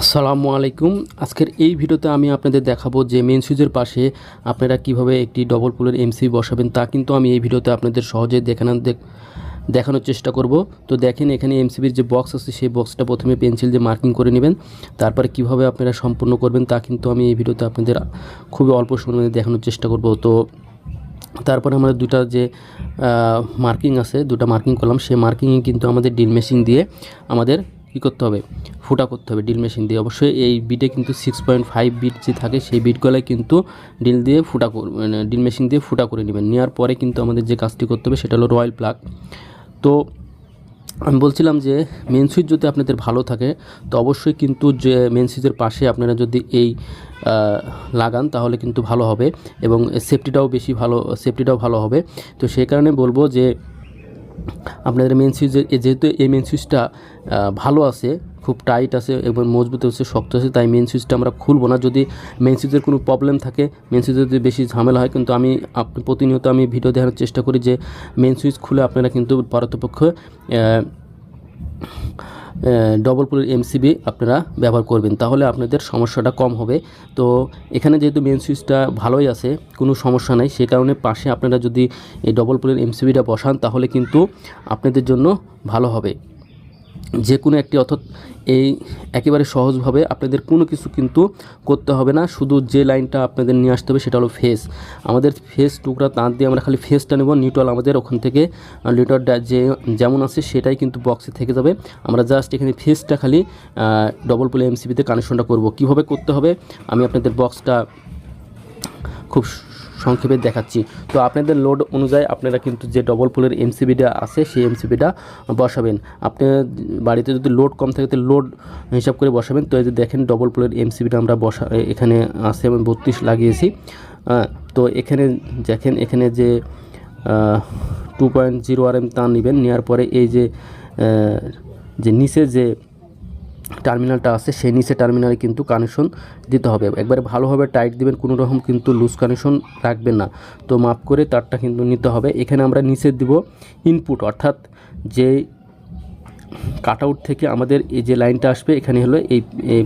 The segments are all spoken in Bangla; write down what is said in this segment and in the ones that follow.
আসসালামু আলাইকুম। আজকের এই ভিডিওতে আমি আপনাদের দেখাবো যে মেন সুইচের পাশে আপনারা কীভাবে একটি ডবল পোলের এমসি বসাবেন তা কিন্তু আমি এই ভিডিওতে আপনাদের সহজে দেখানো দেখ- দেখানোর চেষ্টা করব। তো দেখেন এখানে এমসিবির যে বক্স আছে, সেই বক্সটা প্রথমে পেন্সিল দিয়ে মার্কিং করে নেবেন। তারপরে কীভাবে আপনারা সম্পূর্ণ করবেন তা কিন্তু আমি এই ভিডিওতে আপনাদের খুবই অল্প মধ্যে দেখানোর চেষ্টা করব। তো তারপরে আমরা দুটা যে মার্কিং আছে দুটা মার্কিং করলাম। সেই মার্কিংয়ে কিন্তু আমাদের ড্রিল মেশিন দিয়ে আমাদের কী করতে হবে? ফুটা করতে হবে ড্রিল মেশিন দিয়ে। অবশ্যই এই বিটে কিন্তু সিক্স পয়েন্ট ফাইভ বিট যে থাকে, সেই বিটগুলোয় কিন্তু ড্রিল দিয়ে ফুটা মানে ড্রিল মেশিন দিয়ে ফুটা করে নেবেন। নেওয়ার পরে কিন্তু আমাদের যে কাজটি করতে হবে, সেটা হলো রয়্যাল প্লাগ তো আমি বলছিলাম যে মেন সুইচ যদি আপনাদের ভালো থাকে, তো অবশ্যই কিন্তু যে মেন সুইচের পাশে আপনারা যদি এই লাগান, তাহলে কিন্তু ভালো হবে এবং সেফটিটাও বেশি ভালো সেফটিটাও ভালো হবে। তো সেই কারণে বলব যে আপনাদের মেন সুইচের যেহেতু এই মেন সুইচটা ভালো আছে, খুব টাইট আছে এবং মজবুত আছে, শক্ত আছে, তাই মেন সুইচটা আমরা খুলবো না। যদি মেন সুইচের কোনো প্রবলেম থাকে মেন সুইচে যদি বেশি ঝামেলা হয়, কিন্তু আমি আপ- প্রতিনিয়ত আমি ভিডিও দেখানোর চেষ্টা করি যে মেন সুইচ খুলে আপনারা কিন্তু পারতপক্ষে ডবল পুলের এমসিবি আপনারা ব্যবহার করবেন, তাহলে আপনাদের সমস্যাটা কম হবে। তো এখানে যেহেতু মেন সুইচটা ভালোই আছে, কোনো সমস্যা নাই, সে কারণে পাশে আপনারা যদি এই ডবল পুলের এমসিবিটা বসান, তাহলে কিন্তু আপনাদের জন্য ভালো হবে। যে কোনো একটি, অর্থাৎ এই একেবারে সহজভাবে আপনাদের কোনো কিছু কিন্তু করতে হবে না। শুধু যে লাইনটা আপনাদের নিয়ে আসতে হবে সেটা হলো ফেস আমাদের ফেস টুকরা তাঁত দিয়ে আমরা খালি ফেসটা নেব নিউট্রাল আমাদের ওখান থেকে লিটারটা যে যেমন আছে সেটাই কিন্তু বক্সে থেকে যাবে। আমরা জাস্ট এখানে ফেসটা খালি ডবল পোলে এমসিবিতে কানেকশনটা করব। কীভাবে করতে হবে? আমি আপনাদের বক্সটা খুব সংক্ষেপে দেখাচ্ছি। তো আপনাদের লোড অনুযায়ী আপনারা কিন্তু যে ডবল পোলের এমসিবিটা আছে, সেই এমসিবিটা বসাবেন। আপনি বাড়িতে যদি লোড কম থাকে তো লোড হিসাব করে বসাবেন। তো এই যে দেখেন ডবল পোলের এমসিবিটা আমরা বসা এখানে আছে আমি বত্রিশ লাগিয়েছি। তো এখানে দেখেন, এখানে যে two point zero R M তার নেবেন, নেওয়ার পরে এই যে যে নিচে যে টার্মিনালটা আছে, সেই নিচে টার্মিনালে কিন্তু কানেকশন দিতে হবে। একবারে ভালোভাবে টাইট দিবেন, কোনো রকম কিন্তু লুজ কানেকশন রাখবেন না। তো মাপ করে তারটা কিন্তু নিতে হবে। এখানে আমরা নিচে দিব ইনপুট অর্থাৎ যে কাট আউট থেকে আমাদের এই যে লাইনটা আসবে, এখানে হলো এই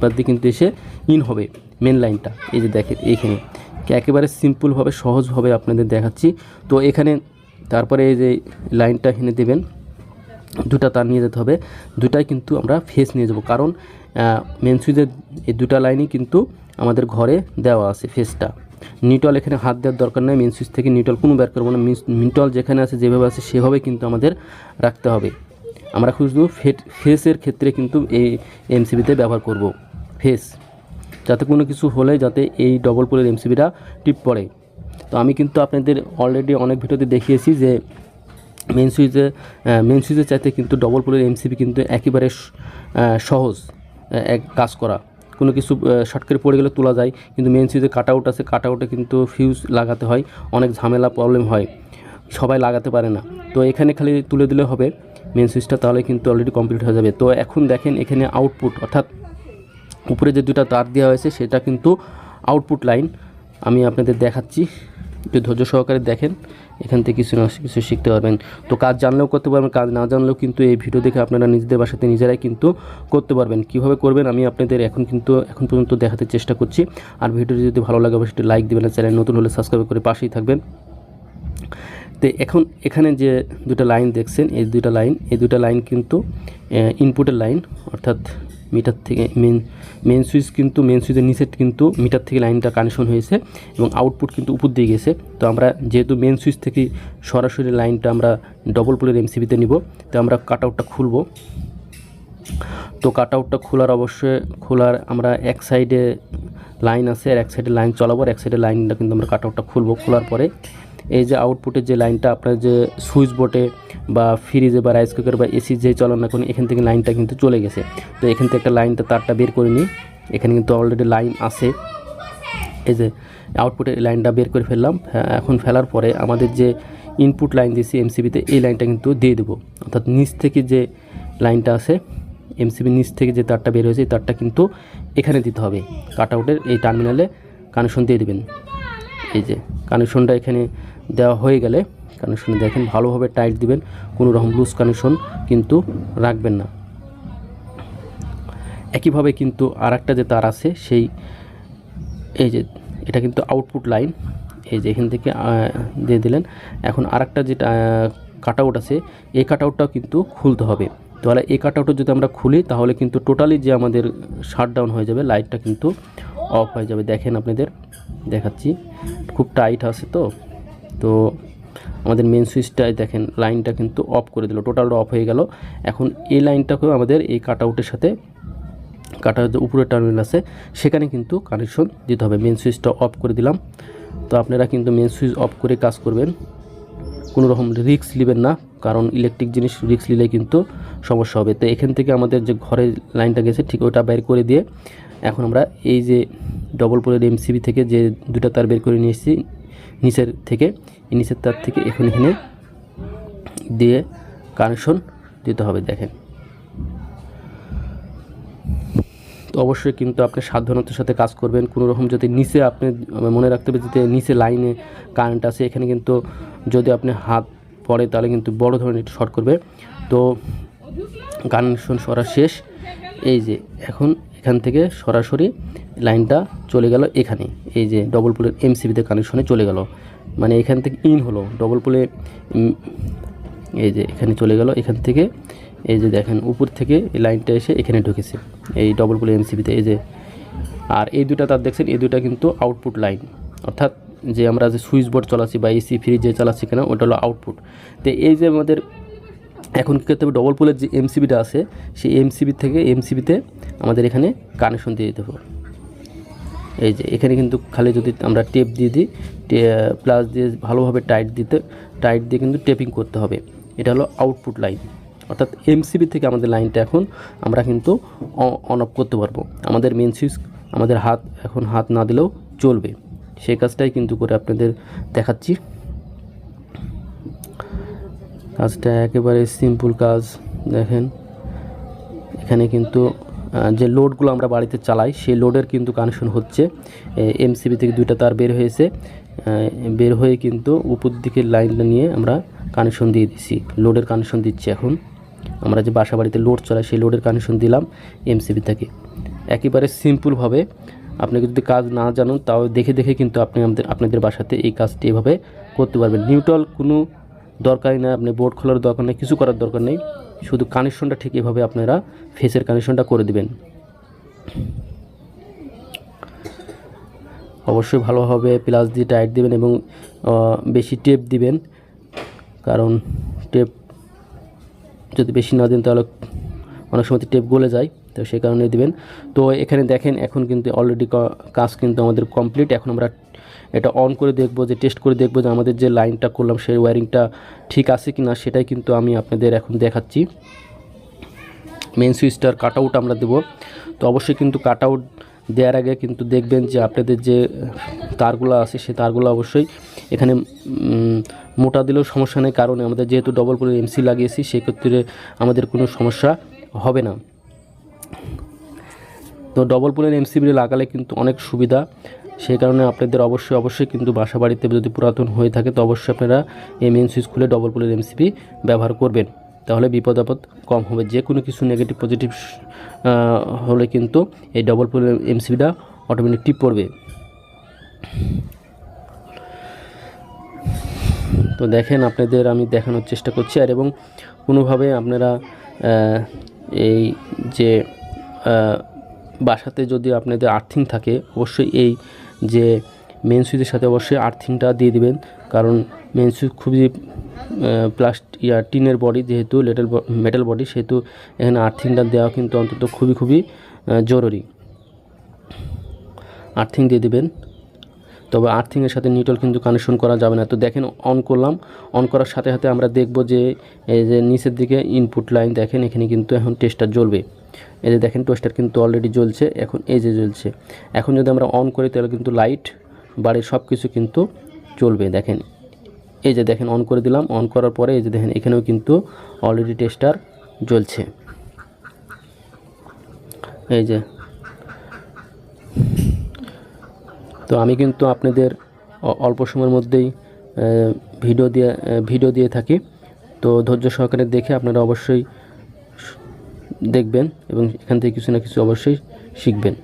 পাশ দিয়ে কিন্তু এসে ইন হবে মেন লাইনটা এই যে দেখেন, এইখানে। একেবারে সিম্পলভাবে সহজভাবে আপনাদের দেখাচ্ছি। তো এখানে তারপরে এই যে লাইনটা এখানে দেবেন। দুটা তার নিয়ে যেতে হবে। দুটাই কিন্তু আমরা ফেস নিয়ে যাব। কারণ মেন সুইচের এই দুটা লাইনই কিন্তু আমাদের ঘরে দেওয়া আছে ফেসটা নিউটল এখানে হাত দেওয়ার দরকার নেই। মেন সুইচ থেকে নিউট্রাল কোনো বের করব না। নিউট্রাল যেখানে আছে, যেভাবে আছে, সেভাবে কিন্তু আমাদের রাখতে হবে। আমরা শুধু ফেট ফেসের ক্ষেত্রে কিন্তু এই এমসিবিতে ব্যবহার করব। ফেস যাতে কোনো কিছু হলে যাতে এই ডবল পোলের এমসিবিটা টিপ পড়ে। তো আমি কিন্তু আপনাদের অলরেডি অনেক ভিডিওতে দেখিয়েছি যে মেন সুইচে মেন সুইচের চাইতে কিন্তু ডবল পোলের এমসিবি কিন্তু একেবারে সহজ এক কাজ করা। কোনো কিছু শর্ট করে পড়ে গেলে তোলা যায়, কিন্তু মেন সুইচে কাট আউট আছে কাট আউটে কিন্তু ফিউজ লাগাতে হয়, অনেক ঝামেলা প্রবলেম হয়, সবাই লাগাতে পারে না। তো এখানে খালি তুলে দিলে হবে মেন সুইচটা তাহলে কিন্তু অলরেডি কমপ্লিট হয়ে যাবে। তো এখন দেখেন এখানে আউটপুট অর্থাৎ উপরে যে দুটা তার দেওয়া হয়েছে, সেটা কিন্তু আউটপুট লাইন আমি আপনাদের দেখাচ্ছি, একটু ধৈর্য সহকারে দেখেন। এখান থেকে কিছু না কিছু শিখতে পারবেন। তো কাজ জানলেও করতে পারবেন, কাজ না জানলেও কিন্তু এই ভিডিও দেখে আপনারা নিজেদের বাসাতে নিজেরাই কিন্তু করতে পারবেন। কীভাবে করবেন আমি আপনাদের এখন কিন্তু এখন পর্যন্ত দেখাতে চেষ্টা করছি। আর ভিডিওটি যদি ভালো লাগে, অবশ্যই লাইক দেবেন চ্যানেল নতুন হলে সাবস্ক্রাইব করে পাশেই থাকবেন। তো এখন এখানে যে দুটো লাইন দেখছেন, এই দুটা লাইন, এই দুটা লাইন কিন্তু ইনপুটের লাইন, অর্থাৎ মিটার থেকে মেন মেন সুইচ কিন্তু মেন সুইচের নিচে কিন্তু মিটার থেকে লাইনটা কানেকশন হয়েছে এবং আউটপুট কিন্তু উপর দিয়ে গেছে। তো আমরা যেহেতু মেন সুইচ থেকে সরাসরি লাইনটা আমরা ডবল পোলের এমসিবিতে নিব, তো আমরা কাট আউটটা খুলবো। তো কাট আউটটা খোলার অবশ্যই, খোলার আমরা এক সাইডে লাইন আছে, আর এক সাইডে লাইন চলাবো, আর এক সাইডে লাইনটা কিন্তু আমরা কাট আউটটা খুলবো। খোলার পরে এই যে আউটপুটের যে লাইনটা আপনার যে সুইচ বোর্ডে বা ফ্রিজে বা রাইস কুকার বা এসি যে চলান না কোনো এখান থেকে লাইনটা কিন্তু চলে গেছে। তো এখান থেকে একটা লাইনটা তারটা বের করে নিই। এখানে কিন্তু অলরেডি লাইন আছে। এই যে আউটপুটের লাইনটা বের করে ফেললাম। হ্যাঁ, এখন ফেলার পরে আমাদের যে ইনপুট লাইন দিয়েছি এমসিবিতে এই লাইনটা কিন্তু দিয়ে দেবো। অর্থাৎ নিচ থেকে যে লাইনটা আছে এমসিবির নিচ থেকে যে তারটা বের হয়েছে এই তারটা কিন্তু এখানে দিতে হবে। কাট আউটের এই টার্মিনালে কানেকশন দিয়ে দেবেন। এই যে কানেকশনটা এখানে দেওয়া হয়ে গেলে কানেকশনে দেখেন, ভালোভাবে টাইট দিবেন, কোনো রকম লুজ কানেকশন কিন্তু রাখবেন না। একইভাবে কিন্তু আর একটা যে তার আছে, সেই, এই যে, এটা কিন্তু আউটপুট লাইন এই যে এখান থেকে দিয়ে দিলেন। এখন আরেকটা যেটা কাট আউট আছে, এই কাট আউটটাও কিন্তু খুলতে হবে। তাহলে এই কাট আউটটা যদি আমরা খুলি, তাহলে কিন্তু টোটালি যে আমাদের শাট ডাউন হয়ে যাবে লাইটটা কিন্তু অফ হয়ে যাবে। দেখেন আপনাদের, দেখাচ্ছি। খুব টাইট আছে তো। তো আমাদের মেন সুইচটা দেখেন লাইনটা কিন্তু অফ করে দিল টোটালটা অফ হয়ে গেল। এখন এই লাইনটাকেও আমাদের এই কাট আউটের সাথে কাটার যে উপরে টার্মিনাল আছে, সেখানে কিন্তু কানেকশন দিতে হবে। মেন সুইচটা অফ করে দিলাম। তো আপনারা কিন্তু মেন সুইচ অফ করে কাজ করবেন। কোনো রকম রিস্ক নেবেন না, কারণ ইলেকট্রিক জিনিস রিস্ক নিলে কিন্তু সমস্যা হবে। তো এখান থেকে আমাদের যে ঘরে লাইনটা গেছে, ঠিক ওটা বের করে দিয়ে এখন আমরা এই যে ডবল পোলের এমসিবি থেকে যে দুটা তার বের করে নিয়ে এসেছি নিচের থেকে, নিচের তার থেকে এখন এখানে দিয়ে কানেকশন দিতে হবে, দেখেন। তো অবশ্যই কিন্তু আপনি সাবধানতার সাথে কাজ করবেন। কোনো রকম যদি নিচে আপনি, মনে রাখতে হবে যদি নিচে লাইনে কারেন্ট আছে, এখানে কিন্তু যদি আপনি হাত পড়ে, তাহলে কিন্তু বড় ধরনের শর্ট করবে। তো কানেকশন সরা শেষ। এই যে, এখন এখান থেকে সরাসরি লাইনটা চলে গেল এখানে। এই যে ডবল পোলের এমসিবিতে কানেকশনে চলে গেল। মানে এখান থেকে ইন হলো। ডবল পুলে এই যে এখানে চলে গেল। এখান থেকে, এই যে দেখেন, উপর থেকে এই লাইনটা এসে এখানে ঢুকেছে। এই ডবল পোলে এমসিবিতে এই যে, আর এই দুটা তার দেখছেন, এই দুটা কিন্তু আউটপুট লাইন অর্থাৎ যে আমরা যে সুইচ বোর্ড চালাচ্ছি বা এসি ফ্রিজ যে চালাচ্ছি কেন, ওটা হলো আউটপুট তো এই যে আমাদের এখন কী করতে হবে? ডবল পোলের যে এমসিবিটা আছে, সেই এমসিবি থেকে এমসিবিতে আমাদের এখানে কানেকশন দিয়ে দিতে হবে। এই যে, এখানে কিন্তু খালি যদি আমরা টেপ দিয়ে দিই প্লাস দিয়ে ভালোভাবে টাইট দিতে টাইট দিয়ে কিন্তু টেপিং করতে হবে। এটা হলো আউটপুট লাইন অর্থাৎ এমসিবি থেকে আমাদের লাইনটা এখন আমরা কিন্তু অন অফ করতে পারব। আমাদের মেন সুইচ আমাদের হাত এখন হাত না দিলেও চলবে। সেই কাজটাই কিন্তু করে আপনাদের দেখাচ্ছি। কাজটা একেবারে সিম্পল কাজ, দেখেন। এখানে কিন্তু যে লোডগুলো আমরা বাড়িতে চালাই, সেই লোডের কিন্তু কানেকশন হচ্ছে। এমসিবি থেকে দুইটা তার বের হয়েছে। বের হয়ে কিন্তু উপর দিকে লাইনটা নিয়ে আমরা কানেকশন দিয়ে দিচ্ছি লোডের কানেকশন দিচ্ছি এখন। আমরা যে বাসা বাড়িতে লোড চলাই, সেই লোডের কানেকশন দিলাম এমসিবি থেকে। একেবারে সিম্পলভাবে আপনি যদি কাজ না জানুন, তাও দেখে দেখে কিন্তু আপনি আমাদের, আপনাদের বাসাতে এই কাজটি এভাবে করতে পারবেন। নিউট্রাল কোনো দরকারই না, আপনি বোর্ড খোলার দরকার নেই, কিছু করার দরকার নেই। শুধু কানেকশনটা ঠিক এভাবে আপনারা ফেসের কানেকশনটা করে দিবেন। অবশ্যই ভালোভাবে প্লাস দিয়ে টাইট দিবেন এবং বেশি টেপ দিবেন। কারণ টেপ যদি বেশি না দেন তাহলে অনেক সময় টেপ গলে যায়, তো সেই কারণে দিবেন। তো এখানে দেখেন, এখন কিন্তু অলরেডি কাজ কিন্তু আমাদের কমপ্লিট এখন আমরা এটা অন করে দেখব, যে টেস্ট করে দেখব যে আমাদের যে লাইনটা করলাম, সেই ওয়ারিংটা ঠিক আছে কি না সেটাই কিন্তু আমি আপনাদের এখন দেখাচ্ছি। মেন সুইচটার কাট আউট আমরা দেবো। তো অবশ্যই কিন্তু কাট আউট দেওয়ার আগে কিন্তু দেখবেন যে আপনাদের যে তারগুলো আছে, সে তারগুলো অবশ্যই এখানে মোটা দিলেও সমস্যা নেই, কারণ আমাদের যেহেতু ডবল করে এমসি লাগিয়েছি, সেক্ষেত্রে আমাদের কোনো সমস্যা হবে না। তো ডবল পোলের এমসিবি লাগালে কিন্তু অনেক সুবিধা। সেই কারণে আপনাদের অবশ্যই অবশ্যই কিন্তু বাসা বাড়িতে যদি পুরাতন হয়ে থাকে, তো অবশ্যই আপনারা সুইচ খুলে ডবল পোলের এমসিবি ব্যবহার করবেন। তাহলে বিপদ আপদ কম হবে। যে কোনো কিছু নেগেটিভ পজিটিভ হলে কিন্তু এই ডবল পোলের এমসিবিটা অটোমেটিক টিপ পড়বে। তো দেখেন, আপনাদের আমি দেখানোর চেষ্টা করছি। আর এবং কোনোভাবে আপনারা এই যে বাসাতে যদি আপনাদের আর্থিং থাকে, অবশ্যই এই যে মেন সুইচের সাথে অবশ্যই আর্থিংটা দিয়ে দিবেন। কারণ মেন সুইচ খুবই প্লাস্ট ইয়া টিনের বডি যেহেতু লেটেল মেটাল বডি সেহেতু এখানে আর্থিংটা দেওয়া কিন্তু অন্তত খুবই খুবই জরুরি। আর্থিং দিয়ে দিবেন। তবে আর্থিংয়ের সাথে নিউট্রাল কিন্তু কানেকশন করা যাবে না। তো দেখেন অন করলাম। অন করার সাথে সাথে আমরা দেখব যে, এই যে নিচের দিকে ইনপুট লাইন দেখেন, এখানে কিন্তু এখন টেস্টার জ্বলবে। এই যে দেখেন টোস্টার কিন্তু অলরেডি জ্বলছে, এখন এই যে জ্বলছে। এখন যদি আমরা অন করি, তাহলে কিন্তু লাইট বাড়ির সব কিছু কিন্তু চলবে। দেখেন, এই যে দেখেন অন করে দিলাম অন করার পরে এই যে দেখেন, এখানেও কিন্তু অলরেডি টেস্টার জ্বলছে। এই যে, তো আমি কিন্তু আপনাদের অল্প সময়ের মধ্যেই ভিডিও দিয়ে ভিডিও দিয়ে থাকি। তো ধৈর্য সহকারে দেখে আপনারা অবশ্যই দেখবেন এবং এখান থেকে কিছু না কিছু অবশ্যই শিখবেন।